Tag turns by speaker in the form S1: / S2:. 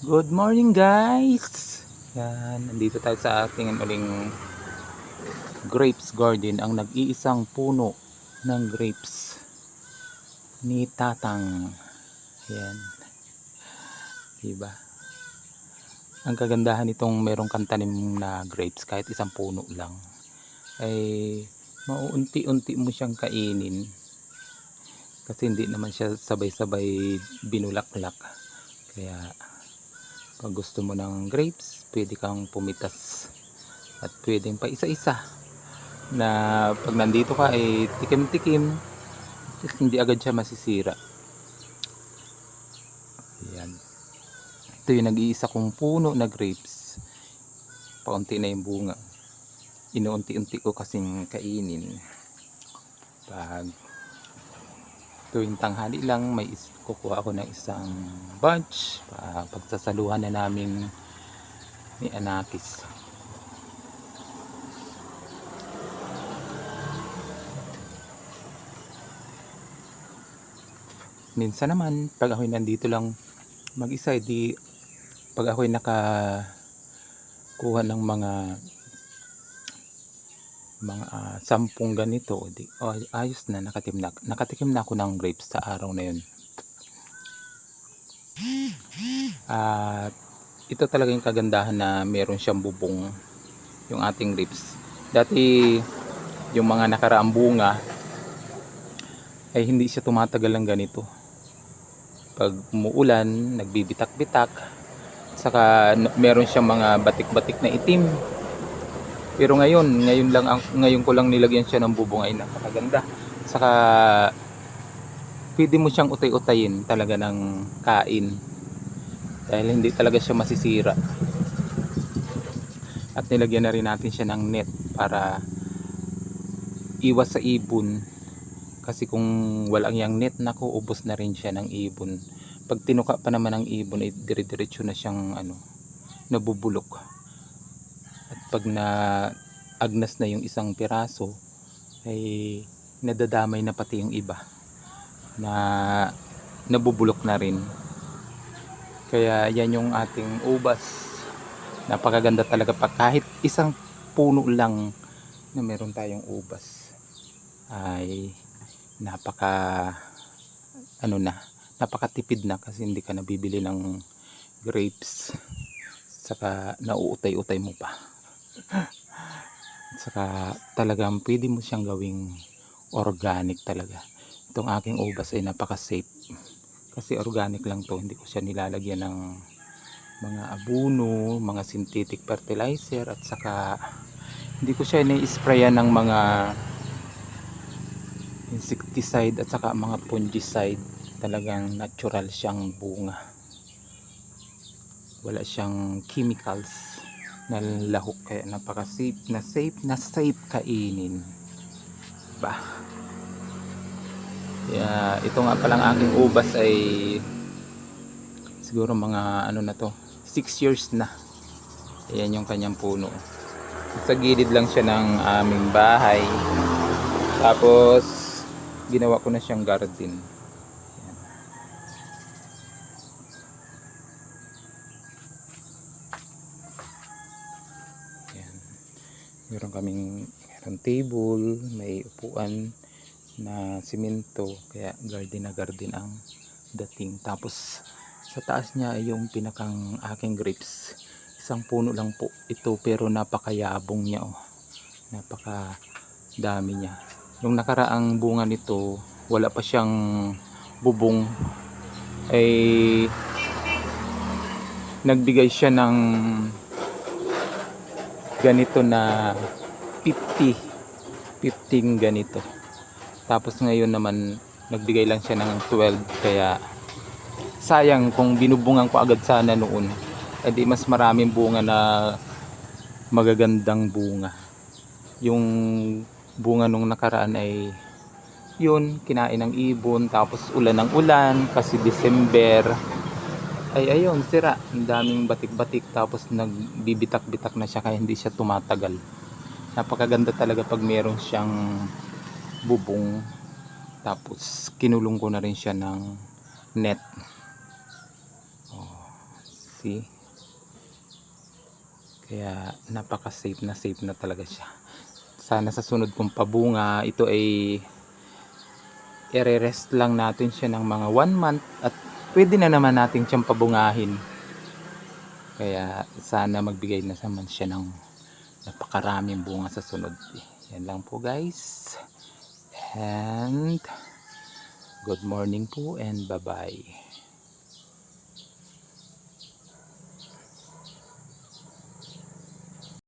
S1: Good morning guys! Yan, nandito tayo sa ating uling grapes garden. Ang nag-iisang puno ng grapes ni Tatang. Yan. Diba? Ang kagandahan nitong merong kantanim na grapes kahit isang puno lang ay mauunti-unti mo siyang kainin kasi hindi naman siya sabay-sabay binulaklak kaya pag gusto mo ng grapes, pwede kang pumitas at pwedeng pa isa-isa na pag nandito ka ay tikim-tikim at hindi agad siya masisira. Ayan. Ito yung nag-iisa kong puno na grapes. Paunti na yung bunga. Inuunti-unti ko kasing kainin. Pag tuwing tanghali lang may kukuha ako ng isang bunch pa pagsasaluhan na namin ni Anakis. Minsan naman pag ako'y nandito lang mag isa di pag ako'y naka kuha ng mga mga ah, sampung ganito di, oh, ayos na nakatim na nakatikim na ako ng grapes sa araw na yun. At ito talaga yung kagandahan na meron siyang bubong yung ating grapes. Dati yung mga nakaraang bunga ay hindi siya tumatagal ng ganito. Pag umuulan nagbibitak-bitak saka meron siyang mga batik-batik na itim pero ngayon, ngayon lang ang ngayon ko lang nilagyan siya ng bubong ay napakaganda. Saka pwede mo siyang utay-utayin talaga ng kain. Dahil hindi talaga siya masisira. At nilagyan na rin natin siya ng net para iwas sa ibon. Kasi kung walang yang net, nako ubos na rin siya ng ibon. Pag tinuka pa naman ng ibon, ay dire-diretso na siyang ano, nabubulok at pag na agnas na yung isang piraso ay nadadamay na pati yung iba na nabubulok na rin. Kaya yan yung ating ubas. Napakaganda talaga pa. Kahit isang puno lang na meron tayong ubas ay napaka ano na napakatipid na kasi hindi ka nabibili ng grapes saka nauutay-utay mo pa saka talagang pwede mo siyang gawing organic talaga. Itong aking ubas ay napaka safe kasi organic lang to. Hindi ko siya nilalagyan ng mga abuno mga synthetic fertilizer at saka hindi ko siya ni-sprayan ng mga insecticide at saka mga fungicide. Talagang natural siyang bunga. Wala siyang chemicals na lahok. Kaya napaka safe na safe na safe kainin. Ba? Kaya ito nga palang aking ubas ay siguro mga ano na to 6 years na. Ayan yung kanyang puno. Sa gilid lang siya ng aming bahay. Tapos ginawa ko na siyang garden Meron kaming meron table, may upuan na simento, kaya garden na garden ang dating. Tapos sa taas niya yung pinakang aking grapes. Isang puno lang po ito pero napakayabong niya oh. Napaka dami niya. Yung nakaraang bunga nito, wala pa siyang bubong ay nagbigay siya ng ganito na 50 15 ganito. Tapos ngayon naman nagbigay lang siya ng 12 kaya sayang kung binubungan ko agad sana noon. Edi mas maraming bunga na magagandang bunga. Yung bunga nung nakaraan ay yun kinain ng ibon tapos ulan ng ulan kasi December ay ayun sira ang daming batik-batik tapos nagbibitak-bitak na siya kaya hindi siya tumatagal napakaganda talaga pag meron siyang bubong tapos kinulong ko na rin siya ng net oh, See? Kaya napaka-safe na safe na talaga siya. Sana sa sunod kong pabunga, ito ay i-rest lang natin siya ng mga 1 month at pwede na naman natin siyang pabungahin. Kaya sana magbigay na naman siya ng napakaraming bunga sa sunod. Yan lang po guys. And good morning po and bye-bye.